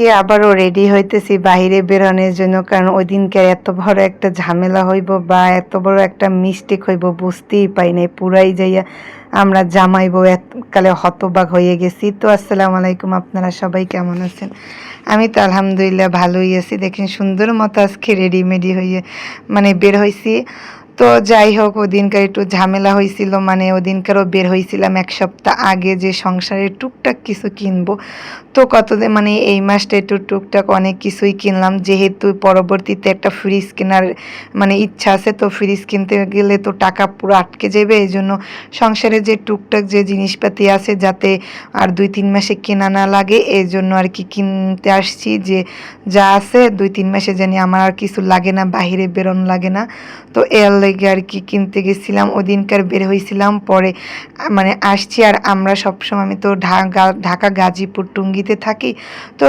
আজকে আবারও রেডি হইতেছি বাইরে বেরোনোর জন্য, কারণ ওই দিনকে এত বড় একটা ঝামেলা হইব বা এত বড় একটা মিস্টেক হইব, বুঝতেই পাই নাই, পুরাই যাইয়া আমরা জামাইবো কালে হতবাক হয়ে গেছি। তো আসসালামু আলাইকুম, আপনারা সবাই কেমন আছেন? আমি তো আলহামদুলিল্লাহ ভালোই আছি। দেখেন সুন্দর মতো আজকে রেডিমেডি হয়ে মানে বের হয়েছি তো যাই হোক, ওদিনকার একটু ঝামেলা হয়েছিল মানে ওদিনকারও বের হয়েছিলাম এক সপ্তাহ আগে যে সংসারে টুকটাক কিছু কিনবো। তো কতদিন মানে এই মাসটা একটু টুকটাক অনেক কিছুই কিনলাম, যেহেতু পরবর্তীতে একটা ফ্রিজ কেনার মানে ইচ্ছা আছে, তো ফ্রিজ কিনতে গেলে তো টাকা পুরো আটকে যাবে, এই জন্য সংসারে যে টুকটাক যে জিনিসপাতি আছে যাতে আর দুই তিন মাসে কেনা না লাগে, এই জন্য আর কি কিনতে আসছি যে যা আছে দুই তিন মাসে জানি আমার আর কিছু লাগে না, বাহিরে বেরোনো লাগে না। তো এর লেগে আর কি কিনতে গেছিলাম ওদিনকার বের হয়েছিলাম, পরে মানে আসছি আর আমরা সবসময় আমি তো ঢাকা ঢাকা, গাজীপুর, টুঙ্গিতে থাকি। তো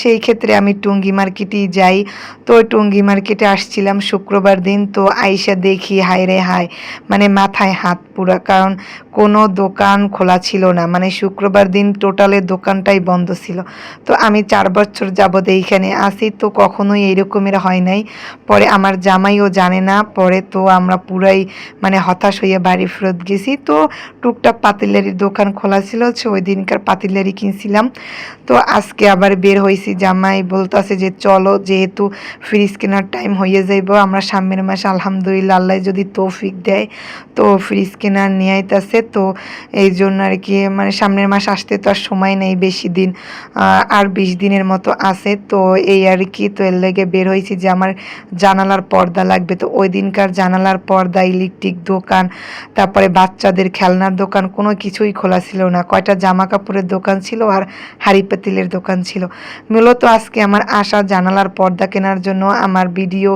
সেই ক্ষেত্রে আমি টুঙ্গি মার্কেটেই যাই। তো টুঙ্গি মার্কেটে আসছিলাম শুক্রবার দিন, তো আইসা দেখি হায় রে হায় মানে মাথায় হাত পুরা, কারণ কোনো দোকান খোলা ছিল না। মানে শুক্রবার দিন টোটালে দোকানটাই বন্ধ ছিল। তো আমি চার বছর যাবৎ এইখানে আসি তো কখনোই এইরকমের হয় নাই। পরে আমার জামাইও জানে না, পরে তো আমরা পুরাই মানে হতাশ হয়ে বাড়ি ফেরত গেছি। তো টুকটাক পাতিলারির দোকান খোলা ছিল ওই দিনকার পাতিলারি কিনছিলাম। তো আজকে আবার বের হয়েছি জামাই বলতেছে যে, চলো যেহেতু ফ্রিজ কেনার টাইম হয়ে যাইব, আমরা সামনের মাসে আলহামদুলিল্লাহ আল্লাহ যদি তৌফিক দেয়, তো ফ্রিজ কেনার নিয়ে আইতাছে তো এই জন্য আর কি মানে সামনের মাস আসতে তো আর সময় নেই বেশি দিন আর বিশ দিনের মতো আছে। তো এই আর কি, তো এর লেগে বের হয়েছি যে, আমার জানালার পর্দা লাগবে। তো ওই দিনকার জানালার পর্দা, ইলেকট্রিক দোকান, তারপরে বাচ্চাদের খেলনার দোকান, কোনো কিছুই খোলা ছিল না। কয়টা জামা কাপড়ের দোকান ছিল আর হাড়ি পাতিলের দোকান ছিল। মূলত আজকে আমার আশা জানালার পর্দা কেনার জন্য আমার ভিডিও,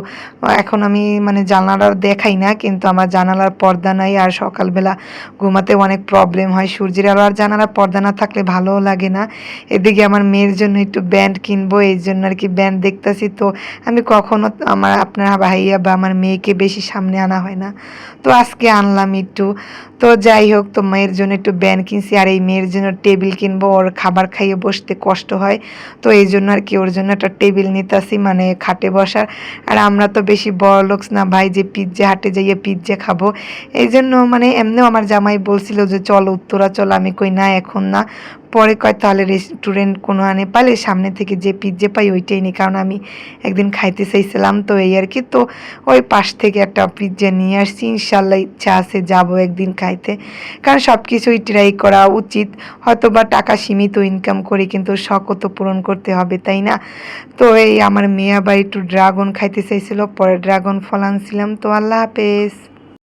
এখন আমি মানে জানালার দেখাই না, কিন্তু আমার জানালার পর্দা নাই আর সকালবেলা ঘুমাতে অনেক প্রবলেম হয়। সূর্যের আলো আর জানালার পর্দা না থাকলে ভালোও লাগে না। এদিকে আমার মেয়ের জন্য একটু ব্যান্ড কিনবো, এই জন্য আর কি ব্যান্ড দেখতেছি। তো আমি কখনো আমার আপনার ভাইয়া বা আমার মেয়েকে বেশি সামনে আনা হয় না। তো আজকে আনলাম একটু। তো যাই হোক, তো মেয়ের জন্য একটু ব্যান্ড কিনছি আর এই মেয়ের জন্য টেবিল কিনবো, ওর খাবার খাইয়ে বসতে কষ্ট হয়। তো এই জন্য আর কি, ওর জন্য একটা টেবিল নিতাছি মানে খাটে বসার। আর আমরা তো বেশি বড় লোকস না ভাই, যে পিজ্জা হাটে যাইয়ে পিজ্জা খাব। এই জন্য মানে এমনিও আমার জামাই বলছিল যে, চল উত্তরা চল, আমি কই না, এখন না। পরে কয়, তাহলে রেস্টুরেন্ট কোনো আনে পালে সামনে থেকে যে পিজ্জা পাই ওইটাই নিই কারণ আমি একদিন খাইতে চাইছিলাম তো এই আর কি। তো ওই পাশ থেকে একটা পিজ্জা নিয়ে আসছি ইনশাল্লাহ ইচ্ছা আছে যাব একদিন খাইতে। কারণ সব কিছুই ট্রাই করা উচিত। হয়তো বা টাকা সীমিত ইনকাম করে কিন্তু শখও তো পূরণ করতে হবে, তাই না? তো এই আমার মেয়ে আবার একটু ড্রাগন খাইতে চাইছিল, পরে ড্রাগন ফল আনছিলাম। তো আল্লাহ হাফেজ।